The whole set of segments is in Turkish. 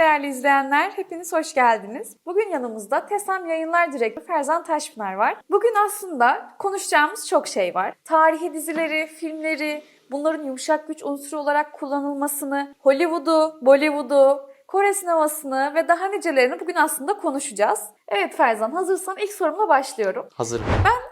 değerli izleyenler, hepiniz hoş geldiniz. Bugün yanımızda TESAM Yayınlar Direktörü Ferzan Taşpınar var. Bugün aslında konuşacağımız çok şey var. Tarihi dizileri, filmleri, bunların yumuşak güç unsuru olarak kullanılmasını, Hollywood'u, Bollywood'u, Kore sinemasını ve daha nicelerini bugün aslında konuşacağız. Evet Ferzan, hazırsan ilk sorumla başlıyorum. Hazırım.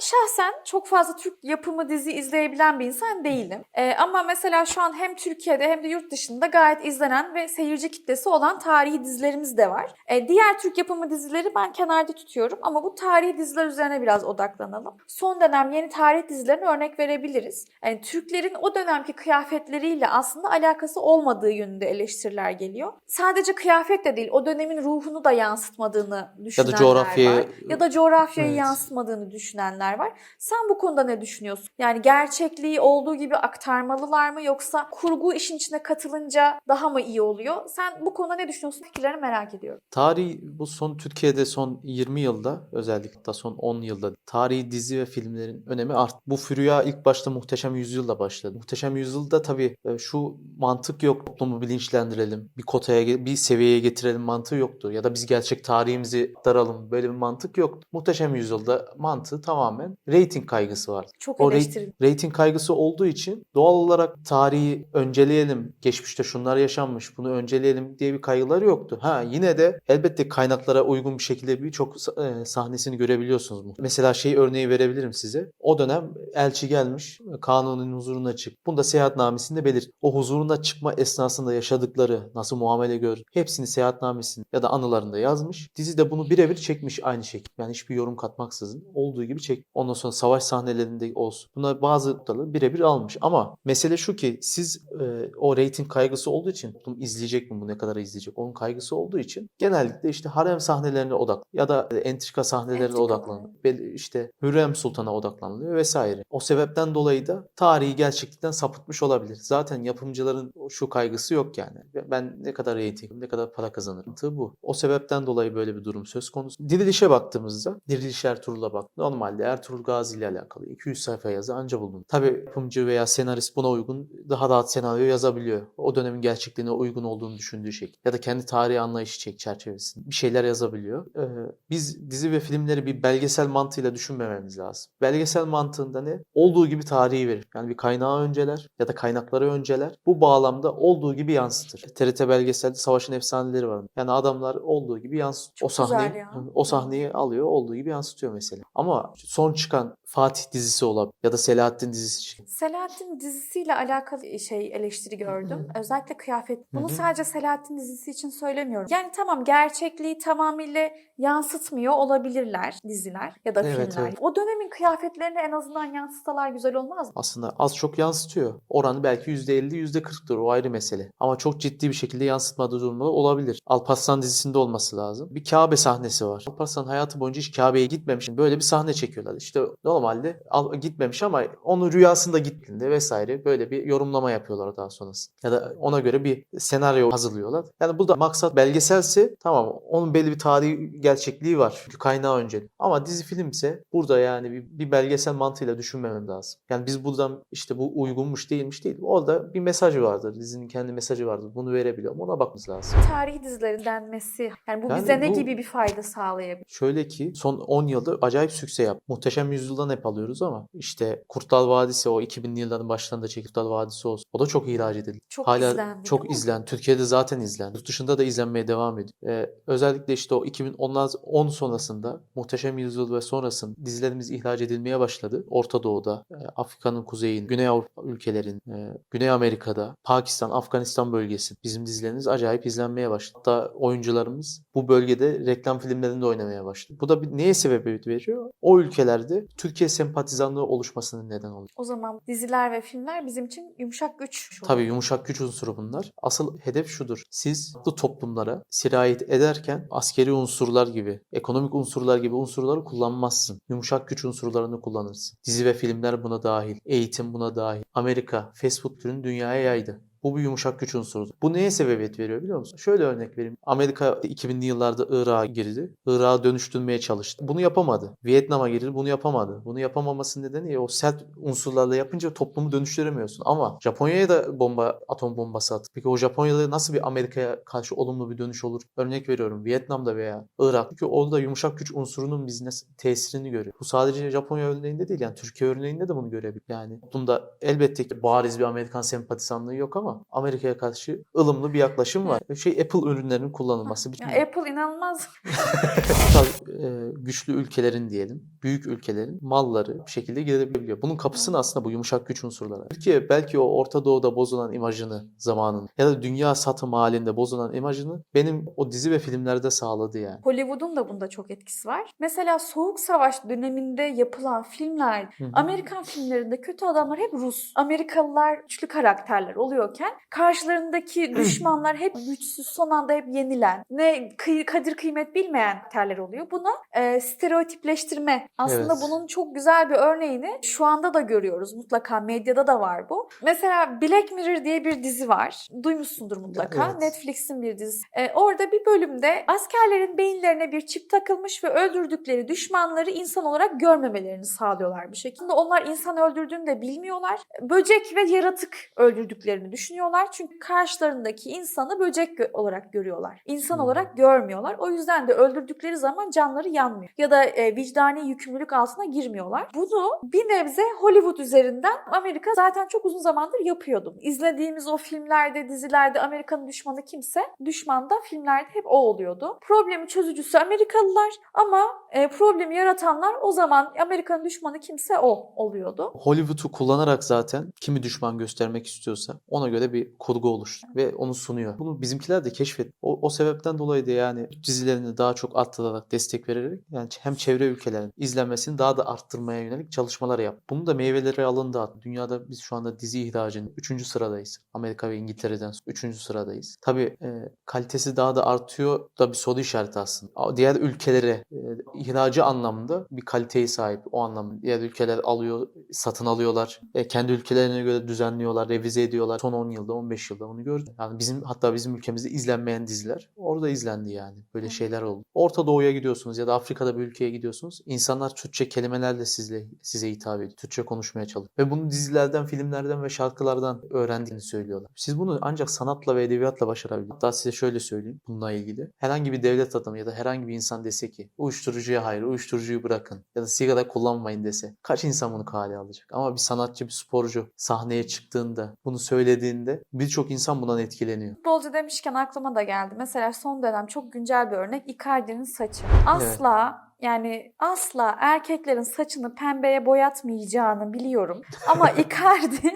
Şahsen çok fazla Türk yapımı dizi izleyebilen bir insan değilim. Ee, ama mesela şu an hem Türkiye'de hem de yurt dışında gayet izlenen ve seyirci kitlesi olan tarihi dizilerimiz de var. Ee, diğer Türk yapımı dizileri ben kenarda tutuyorum ama bu tarihi diziler üzerine biraz odaklanalım. Son dönem yeni tarih dizilerine örnek verebiliriz. Yani Türklerin o dönemki kıyafetleriyle aslında alakası olmadığı yönünde eleştiriler geliyor. Sadece kıyafet de değil, o dönemin ruhunu da yansıtmadığını düşünenler coğrafyayı- var. Ya da coğrafyayı Evet. yansıtmadığını düşünenler var. Sen bu konuda ne düşünüyorsun? Yani gerçekliği olduğu gibi aktarmalılar mı yoksa kurgu işin içine katılınca daha mı iyi oluyor? Sen bu konuda ne düşünüyorsun? Fikirlerini merak ediyorum. Tarih bu son Türkiye'de son 20 yılda özellikle da son 10 yılda tarihi dizi ve filmlerin önemi arttı. Bu fürya ilk başta Muhteşem Yüzyıl'la başladı. Muhteşem Yüzyıl'da tabii e, şu mantık yok. Toplumu bilinçlendirelim, bir kotaya, ge- bir seviyeye getirelim mantığı yoktu. Ya da biz gerçek tarihimizi aktaralım böyle bir mantık yoktu. Muhteşem Yüzyıl'da mantığı tamamen reyting kaygısı vardı. Çok O eleştirin. reyting kaygısı olduğu için doğal olarak tarihi önceleyelim. Geçmişte şunlar yaşanmış, bunu önceleyelim diye bir kaygıları yoktu. Ha yine de elbette kaynaklara uygun bir şekilde birçok sa- e, sahnesini görebiliyorsunuz mu? Mesela şey örneği verebilirim size. O dönem elçi gelmiş, kanunun huzuruna çık. Bunda seyahatnamesinde belir. O huzuruna çıkma esnasında yaşadıkları, nasıl muamele gör, hepsini seyahatnamesinde ya da anılarında yazmış. Dizi de bunu birebir çekmiş aynı şekilde. Yani hiçbir yorum katmaksızın olduğu gibi çek. Ondan sonra savaş sahnelerinde olsun. Bunlar bazı noktaları birebir almış. Ama mesele şu ki siz e, o reyting kaygısı olduğu için toplum izleyecek mi bu ne kadar izleyecek onun kaygısı olduğu için genellikle işte harem sahnelerine odak ya da e, entrika sahnelerine odaklanıyor. İşte Hürrem Sultan'a odaklanılıyor vesaire. O sebepten dolayı da tarihi gerçeklikten sapıtmış olabilir. Zaten yapımcıların şu kaygısı yok yani. Ben ne kadar reyting, ne kadar para kazanırım. Mantığı bu. O sebepten dolayı böyle bir durum söz konusu. Dirilişe baktığımızda, Diriliş Ertuğrul'a bak. Normalde Ertuğrul Gazi ile alakalı 200 sayfa yazı anca bulunur. Tabii yapımcı veya senarist buna uygun daha rahat senaryo yazabiliyor. O dönemin gerçekliğine uygun olduğunu düşündüğü şekilde. Ya da kendi tarihi anlayışı çek çerçevesinde bir şeyler yazabiliyor. Ee, biz dizi ve filmleri bir belgesel mantığıyla düşünmememiz lazım. Belgesel mantığında ne? Olduğu gibi tarihi verir. Yani bir kaynağı önceler ya da kaynakları önceler. Bu bağlamda olduğu gibi yansıtır. TRT belgeselde savaşın efsaneleri var. Yani adamlar olduğu gibi yansıtıyor. O sahneyi, ya. o sahneyi alıyor, olduğu gibi yansıtıyor mesela. Ama son çıkan Fatih dizisi olabilir ya da Selahattin dizisi. Selahattin dizisiyle alakalı şey eleştiri gördüm. Özellikle kıyafet. Bunu sadece Selahattin dizisi için söylemiyorum. Yani tamam gerçekliği tamamıyla yansıtmıyor olabilirler diziler ya da Evet, filmler. evet. O dönemin kıyafetlerini en azından yansıtalar güzel olmaz mı? Aslında az çok yansıtıyor. Oranı belki %50, %40'tır o ayrı mesele. Ama çok ciddi bir şekilde yansıtmadığı durumlar olabilir. Alparslan dizisinde olması lazım. Bir Kabe sahnesi var. Alparslan hayatı boyunca hiç Kabe'ye gitmemiş. Böyle bir sahne çekiyorlar. İşte normalde al- gitmemiş ama onun rüyasında gittiğinde vesaire böyle bir yorumlama yapıyorlar daha sonrası. Ya da ona göre bir senaryo hazırlıyorlar. Yani bu da maksat belgeselse tamam onun belli bir tarihi gerçekliği var. Çünkü kaynağı önce. Ama dizi filmse burada yani bir, bir belgesel mantığıyla düşünmemem lazım. Yani biz buradan işte bu uygunmuş değilmiş değil. Orada bir mesaj vardır. Dizinin kendi mesajı vardır. Bunu verebiliyorum. Ona bakmamız lazım. Tarihi dizilerin denmesi yani bu Yani bize ne bu- gibi bir fayda sağlayabilir? Şöyle ki son 10 yılda acayip sükse yaptı. Muhteşem Yüzyıl'dan hep alıyoruz ama işte Kurtlar Vadisi o 2000'li yılların başlarında Kurtlar Vadisi olsun. O da çok ihraç edildi. Çok Hala izlendi, çok izlen. Türkiye'de zaten izlen. Yurt dışında da izlenmeye devam ediyor. Ee, özellikle işte o 2010 sonrasında Muhteşem Yüzyıl ve sonrasında dizilerimiz ihraç edilmeye başladı. Orta Doğu'da, e, Afrika'nın kuzeyinde, Güney Avrupa ülkelerin, e, Güney Amerika'da, Pakistan, Afganistan bölgesi bizim dizilerimiz acayip izlenmeye başladı. Hatta oyuncularımız bu bölgede reklam filmlerinde oynamaya başladı. Bu da bir, neye sebebiyet veriyor? O ülkelerde Türkiye sempatizanlığı oluşmasının neden oluyor. O zaman diziler ve filmler bizim için yumuşak güç. Tabii yumuşak güç unsuru bunlar. Asıl hedef şudur. Siz bu toplumlara sirayet ederken askeri unsurlar gibi, ekonomik unsurlar gibi unsurları kullanmazsın. Yumuşak güç unsurlarını kullanırsın. Dizi ve filmler buna dahil. Eğitim buna dahil. Amerika fast food türünü dünyaya yaydı. Bu bir yumuşak güç unsurudur. Bu neye sebebiyet veriyor biliyor musun? Şöyle örnek vereyim. Amerika 2000'li yıllarda Irak'a girdi. Irak'ı dönüştürmeye çalıştı. Bunu yapamadı. Vietnam'a girdi. Bunu yapamadı. Bunu yapamamasının nedeni o sert unsurlarla yapınca toplumu dönüştüremiyorsun. Ama Japonya'ya da bomba, atom bombası attı. Peki o Japonya'da nasıl bir Amerika'ya karşı olumlu bir dönüş olur? Örnek veriyorum. Vietnam'da veya Irak. Çünkü orada yumuşak güç unsurunun biz nasıl tesirini görüyor. Bu sadece Japonya örneğinde değil yani Türkiye örneğinde de bunu görebilir. Yani toplumda elbette ki bariz bir Amerikan sempatizanlığı yok ama Amerika'ya karşı ılımlı bir yaklaşım var. Şey Apple ürünlerinin kullanılması. Ya Apple inanılmaz. e, güçlü ülkelerin diyelim, büyük ülkelerin malları bir şekilde girebiliyor. Bunun kapısını aslında bu yumuşak güç unsurları. Türkiye belki o Orta Doğu'da bozulan imajını zamanın ya da dünya satım halinde bozulan imajını benim o dizi ve filmlerde sağladı yani. Hollywood'un da bunda çok etkisi var. Mesela Soğuk Savaş döneminde yapılan filmler. Amerikan filmlerinde kötü adamlar hep Rus. Amerikalılar güçlü karakterler oluyorken karşılarındaki düşmanlar hep güçsüz, son anda hep yenilen, ne kadir kıymet bilmeyen karakterler oluyor. Buna e, stereotipleştirme. Aslında Evet. bunun çok güzel bir örneğini şu anda da görüyoruz. Mutlaka medyada da var bu. Mesela Black Mirror diye bir dizi var. Duymuşsundur mutlaka. Evet. Netflix'in bir dizisi. E, orada bir bölümde askerlerin beyinlerine bir çip takılmış ve öldürdükleri düşmanları insan olarak görmemelerini sağlıyorlar bir şekilde. Onlar insan öldürdüğünü de bilmiyorlar. Böcek ve yaratık öldürdüklerini düşünüyorlar. Çünkü karşılarındaki insanı böcek gö- olarak görüyorlar. İnsan olarak görmüyorlar. O yüzden de öldürdükleri zaman canları yanmıyor. Ya da e, vicdani yükümlülük altına girmiyorlar. Bunu bir nebze Hollywood üzerinden Amerika zaten çok uzun zamandır yapıyordu. İzlediğimiz o filmlerde, dizilerde Amerika'nın düşmanı kimse, düşman da filmlerde hep o oluyordu. Problemi çözücüsü Amerikalılar ama e, problemi yaratanlar o zaman Amerika'nın düşmanı kimse o oluyordu. Hollywood'u kullanarak zaten kimi düşman göstermek istiyorsa ona göre bir kurgu oluştu ve onu sunuyor. Bunu bizimkiler de keşfet. O, o sebepten dolayı da yani dizilerini daha çok arttırarak, destek vererek yani hem çevre ülkelerin izlenmesini daha da arttırmaya yönelik çalışmalar yap. Bunun da meyveleri alındı. Dünyada biz şu anda dizi ihracının 3. sıradayız. Amerika ve İngiltere'den 3. sıradayız. Tabii e, kalitesi daha da artıyor da bir soru işareti aslında. Diğer ülkelere e, ihracı anlamında bir kaliteye sahip o anlamda. Diğer ülkeler alıyor, satın alıyorlar. E, kendi ülkelerine göre düzenliyorlar, revize ediyorlar. Son 10 yılda, 15 yılda bunu gördük. Yani bizim hatta bizim ülkemizde izlenmeyen diziler orada izlendi yani. Böyle şeyler oldu. Orta Doğu'ya gidiyorsunuz ya da Afrika'da bir ülkeye gidiyorsunuz. İnsanlar Türkçe kelimelerle sizle size hitap ediyor. Türkçe konuşmaya çalışıyor. Ve bunu dizilerden, filmlerden ve şarkılardan öğrendiğini söylüyorlar. Siz bunu ancak sanatla ve edebiyatla başarabilirsiniz. Hatta size şöyle söyleyeyim bununla ilgili. Herhangi bir devlet adamı ya da herhangi bir insan dese ki uyuşturucuya hayır, uyuşturucuyu bırakın ya da sigara kullanmayın dese kaç insan bunu kale alacak? Ama bir sanatçı, bir sporcu sahneye çıktığında, bunu söylediğinde birçok insan bundan etkileniyor. Futbolcu demişken aklıma da geldi. Mesela son dönem çok güncel bir örnek Icardi'nin saçı. Asla yani asla erkeklerin saçını pembeye boyatmayacağını biliyorum. Ama Icardi,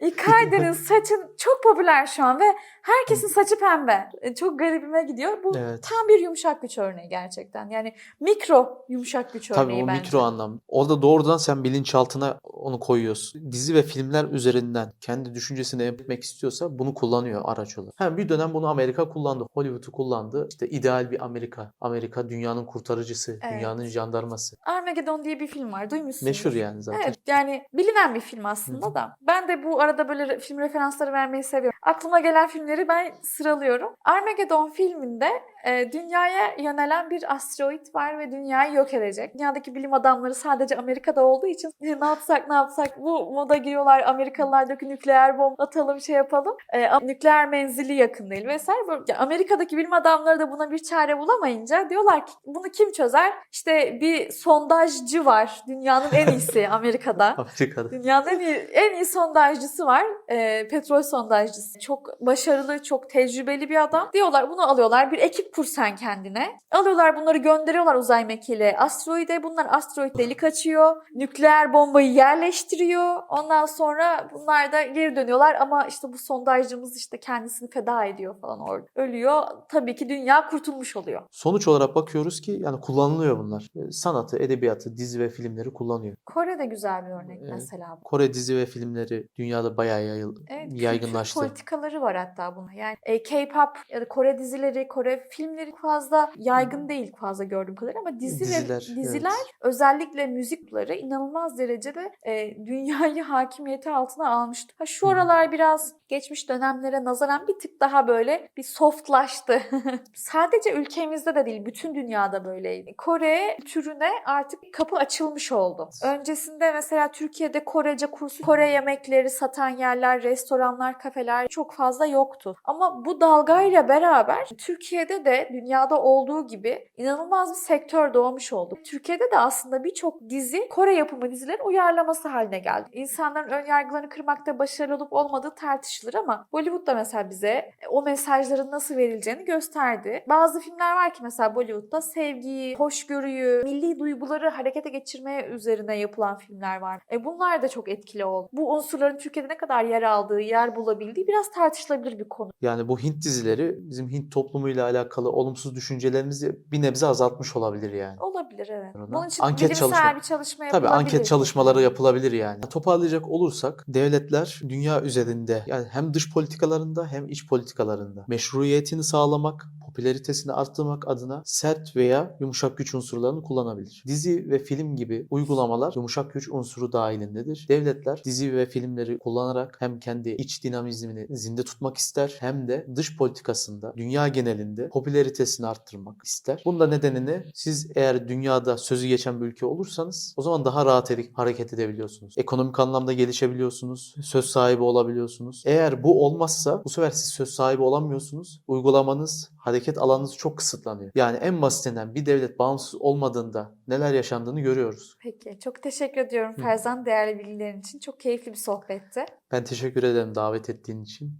Icardi'nin saçın çok popüler şu an ve herkesin saçı pembe. E, Çok garibime gidiyor. Bu Evet. tam bir yumuşak güç örneği gerçekten. Yani mikro yumuşak güç örneği Tabii o bence. mikro anlam. Orada doğrudan sen bilinçaltına onu koyuyorsun. Dizi ve filmler üzerinden kendi düşüncesini etmek istiyorsa bunu kullanıyor araç olarak. Hem bir dönem bunu Amerika kullandı. Hollywood'u kullandı. İşte ideal bir Amerika. Amerika dünyanın kurtarıcısı, Evet. Dünyanın jandarması. Armageddon diye bir film var. Duymuşsundur. Meşhur yani zaten. Evet yani bilinen bir film aslında da. Ben de bu arada böyle film referansları vermeyi seviyorum. Aklıma gelen filmleri ben sıralıyorum. Armageddon filminde e, dünyaya yönelen bir asteroid var ve dünyayı yok edecek. Dünyadaki bilim adamları sadece Amerika'da olduğu için "E, ne yapsak ne yapsak bu moda giriyorlar. Amerikalılardaki nükleer bomba atalım şey yapalım. E, nükleer menzili yakın değil vesaire. Böyle- Amerika'daki bilim adamları da buna bir çare bulamayınca diyorlar ki bunu kim çözer? İşte bir sondajcı var. Dünyanın en iyisi Amerika'da. Amerika'da. Dünyanın en iyi, en iyi sondajcısı var. Ee, petrol sondajcısı. Çok başarılı, çok tecrübeli bir adam. Diyorlar bunu alıyorlar. Bir ekip kur sen kendine. Alıyorlar bunları gönderiyorlar uzay mekiğiyle. Asteroide bunlar asteroid delik açıyor. Nükleer bombayı yerleştiriyor. Ondan sonra bunlar da geri dönüyorlar ama işte bu sondajcımız işte kendisini feda ediyor falan orada. Ölüyor. Tabii ki dünya kurtulmuş oluyor. Sonuç olarak bakıyoruz ki yani kullanılıyor bunlar. E, Sanatı, edebiyatı, dizi ve filmleri kullanıyor. Kore de güzel bir örnek Evet. mesela. Kore dizi ve filmleri dünyada bayağı yayıl, Evet, kültür yaygınlaştı. politikaları var hatta buna. Yani e, K-pop ya da Kore dizileri, Kore filmleri fazla yaygın değil fazla gördüğüm kadarıyla ama dizi Diziler, ve diziler evet. özellikle müzikleri inanılmaz derecede e, dünyayı hakimiyeti altına almıştı. Ha, şu Hı. aralar biraz geçmiş dönemlere nazaran bir tık daha böyle bir softlaştı. Sadece ülkemizde de değil, bütün dünyada böyleydi. Kore türüne artık kapı açılmış oldu. Öncesinde mesela Türkiye'de Korece kursu, Kore yemekleri satan yerler, restoranlar, kafeler çok fazla yoktu. Ama bu dalgayla beraber Türkiye'de de dünyada olduğu gibi inanılmaz bir sektör doğmuş oldu. Türkiye'de de aslında birçok dizi Kore yapımı dizilerin uyarlaması haline geldi. İnsanların ön yargılarını kırmakta başarılı olup olmadığı tartışılır ama Bollywood da mesela bize o mesajların nasıl verileceğini gösterdi. Bazı filmler var ki mesela Bollywood'da sevgiyi, hoşgörüyü, milli duyguları harekete geçirmeye üzerine yapılan filmler var. E bunlar da çok etkili oldu. Bu unsurların Türkiye'de ne kadar yer aldığı, yer bulabildiği biraz tartışılabilir bir konu. Yani bu Hint dizileri bizim Hint toplumuyla alakalı olumsuz düşüncelerimizi bir nebze azaltmış olabilir yani. Olabilir evet. Bunun için anket bilimsel çalışma- bir çalışma Tabii anket çalışmaları yapılabilir yani. Toparlayacak olursak devletler dünya üzerinde yani hem dış politikalarında hem iç politikalarında meşruiyetini sağlamak, popülaritesini arttırmak adına sert veya yumuşak güç unsurlarını kullanabilir. Dizi ve film gibi uygulamalar yumuşak güç unsuru dahilindedir. Devletler dizi ve filmleri kullanarak hem kendi iç dinamizmini zinde tutmak ister hem de dış politikasında dünya genelinde popülaritesini arttırmak ister. Bunda nedenini siz eğer dünyada sözü geçen bir ülke olursanız o zaman daha rahat ede- hareket edebiliyorsunuz. Ekonomik anlamda gelişebiliyorsunuz. Söz sahibi olabiliyorsunuz. Eğer bu olmazsa bu sefer siz söz sahibi olamıyorsunuz. Uygulamanız, hareket alanınız çok kısıtlanıyor. Yani en basitinden bir devlet bağımsız olmadığında neler yaşandığını görüyoruz. Peki. Çok teşekkür ediyorum Hı. Ferzan değerli bilgilerin için. Çok keyifli bir sohbetti. Ben teşekkür ederim davet ettiğin için.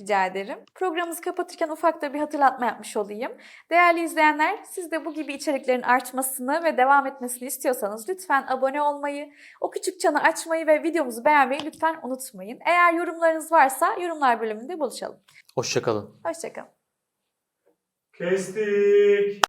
Rica ederim. Programımızı kapatırken ufak da bir hatırlatma yapmış olayım. Değerli izleyenler, siz de bu gibi içeriklerin artmasını ve devam etmesini istiyorsanız lütfen abone olmayı, o küçük çanı açmayı ve videomuzu beğenmeyi lütfen unutmayın. Eğer yorumlarınız varsa yorumlar bölümünde buluşalım. Hoşçakalın. Hoşçakalın. Kestik.